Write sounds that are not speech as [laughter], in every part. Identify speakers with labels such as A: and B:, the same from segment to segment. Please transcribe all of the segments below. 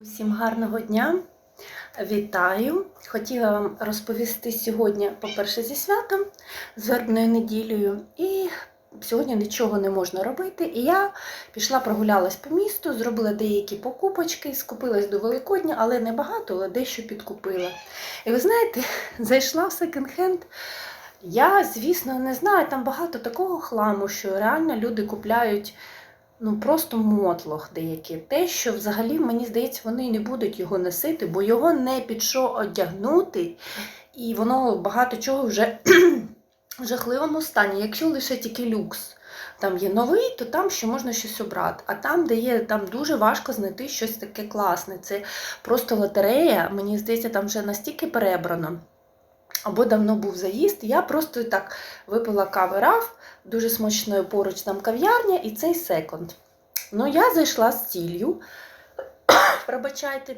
A: Усім гарного дня! Вітаю! Хотіла вам розповісти сьогодні, по-перше, зі святом, з вербною неділею. І сьогодні нічого не можна робити. І я пішла прогулялась по місту, зробила деякі покупочки, скупилась до Великодня, але не багато, але дещо підкупила. І ви знаєте, [laughs] зайшла в секонд-хенд. Я, звісно, не знаю, там багато такого хламу, що реально люди купляють ну просто мотлох деякі. Те, що взагалі, мені здається, вони не будуть його носити, бо його не під що одягнути, і воно багато чого вже [clears throat] в жахливому стані. Якщо лише тільки люкс. Там є новий, то там ще можна щось обрати. А там, де є, там дуже важко знайти щось таке класне. Це просто лотерея. Мені здається, там вже настільки перебрано. Або давно був заїзд. Я просто так випила кави раф, дуже смачною поруч там кав'ярня і цей секонд. Ну, я зайшла з ціллю, [coughs] пробачайте,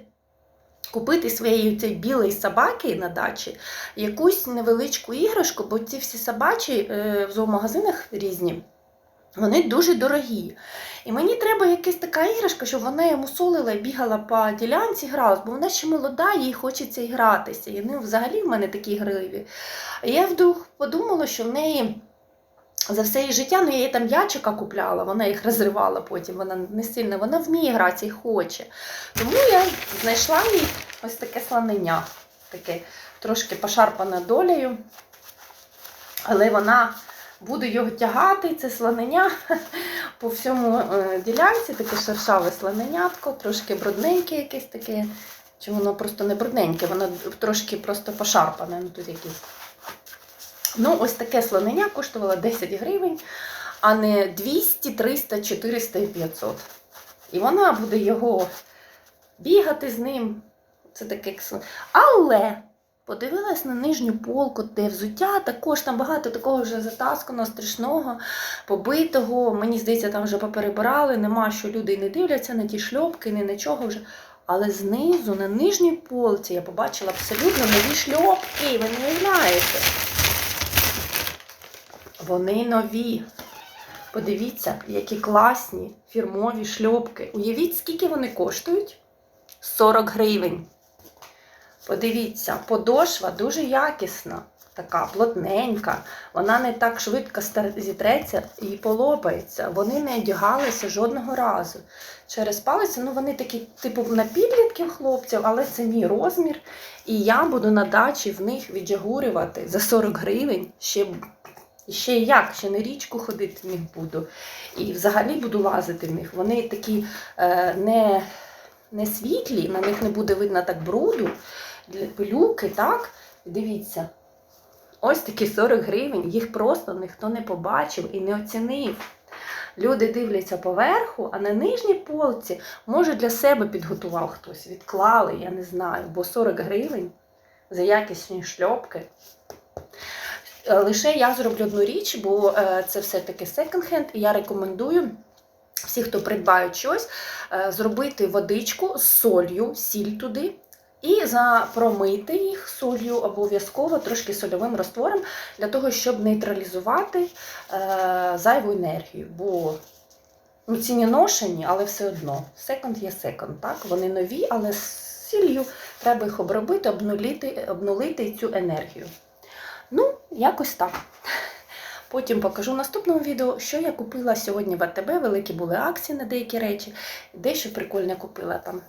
A: купити своєї цієї білої собаки на дачі якусь невеличку іграшку, бо ці всі собачі е, в зоомагазинах різні. Вони дуже дорогі. І мені треба якась така іграшка, щоб вона йому солила і бігала по ділянці, гралась, бо вона ще молода, їй хочеться і гратися. І вони взагалі в мене такі гриві. І я вдруг подумала, що в неї за все її життя, ну я їй там ячика купляла, вона їх розривала потім, вона не сильно, вона вміє гратися і хоче. Тому я знайшла їй ось таке слонення, таке трошки пошарпане долею, але вона буде його тягати, це слонення [laughs] по всьому е, ділянці, таке шершаве слоненятко, трошки брудненьке якесь таке. Чи воно просто не брудненьке, воно трошки просто пошарпане. Ну, тут якісь. Ну, ось таке слонення коштувало 10 гривень, а не 200, 300, 400 і 500. І вона буде його бігати з ним. Це таке. Але подивилась на нижню полку, де взуття, також там багато такого вже затасканого, страшного, побитого. Мені здається, там вже поперебирали, нема що люди не дивляться на ті шльопки, ні на чого вже. Але знизу, на нижній полці, я побачила абсолютно нові шльопки, ви не уявляєте. Вони нові. Подивіться, які класні фірмові шльопки. Уявіть, скільки вони коштують? 40 гривень. Подивіться, подошва дуже якісна, така плотненька. Вона не так швидко зітреться і полопається. Вони не одягалися жодного разу. Через палець, ну вони такі, типу, на підлітків хлопців, але це мій розмір. І я буду на дачі в них віджагурювати за 40 гривень. Ще, ще як, ще на річку ходити в них буду. І взагалі буду лазити в них. Вони такі е, не, не світлі, на них не буде видно так бруду, пилюки, так? Дивіться. Ось такі 40 гривень, їх просто ніхто не побачив і не оцінив. Люди дивляться поверху, а на нижній полці, може, для себе підготував хтось, відклали, я не знаю, бо 40 гривень за якісні шльопки. Е, Лише я зроблю одну річ, бо е, це все-таки секонд-хенд, і я рекомендую всі, хто придбають щось, е, зробити водичку з солью, сіль туди. І запромити їх солью обов'язково трошки сольовим раствором для того, щоб нейтралізувати е, зайву енергію. Бо ну, ці не ношені, але все одно. Секонд є секонд, так? Вони нові, але з сіллю треба їх обробити, обнулити, обнулити цю енергію. Ну, якось так. Потім покажу в наступному відео, що я купила сьогодні в АТБ. Великі були акції на деякі речі. Дещо прикольне купила там.